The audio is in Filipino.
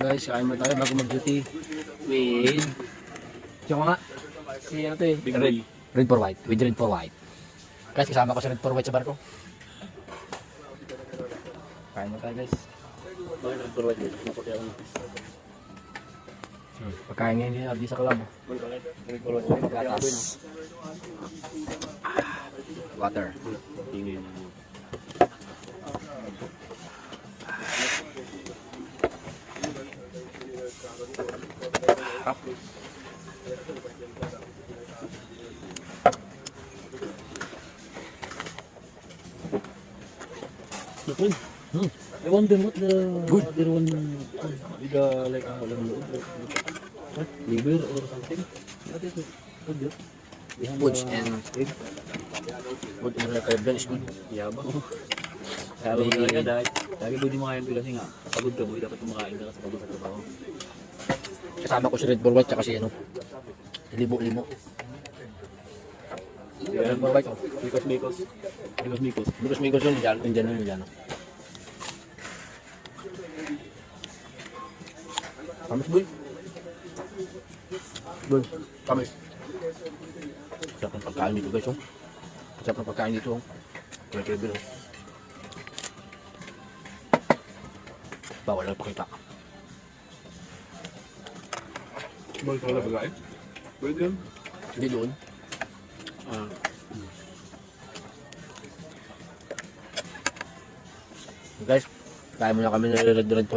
Guys, kain mo tayo bago mag-duty. With... Tsaka nga. Si ano to eh. Big red, red for white. With red for white. Guys, kasama ko sa red for white sa barko. Kain mo tayo guys. Bakit ang purwad yun? Maputi ako. Hmm. Pagkain ngayon din, di sa kalab. Gatas. Water. Tingin Harap. Good. Hmm. I wonder what the Good. other one with the like uh, what liver or something. What is it? Good. the and egg. food in recovery is good. Yabang. Sabi ko talaga dahil lagi pwede makain ko kasi nga pagod ka boy dapat kumakain ka kasi pagod sa trabaho. Kasama ko si red for white tsaka si ano. Libo-libo. Red for white oh. Mikos mikos. Mikos mikos. May gusto yun, dyan, dyan, dyan, dyan. Kamis, boy. Boy, kamis. Sarap ng pagkain dito, guys, oh. Sarap ng pagkain dito, oh. Kaya kaya bilo. Bawal lang pakita. Boy ka wala pagkain? Pwede yun. Hindi doon. Ah. Guys, kaya mo na kami ng red red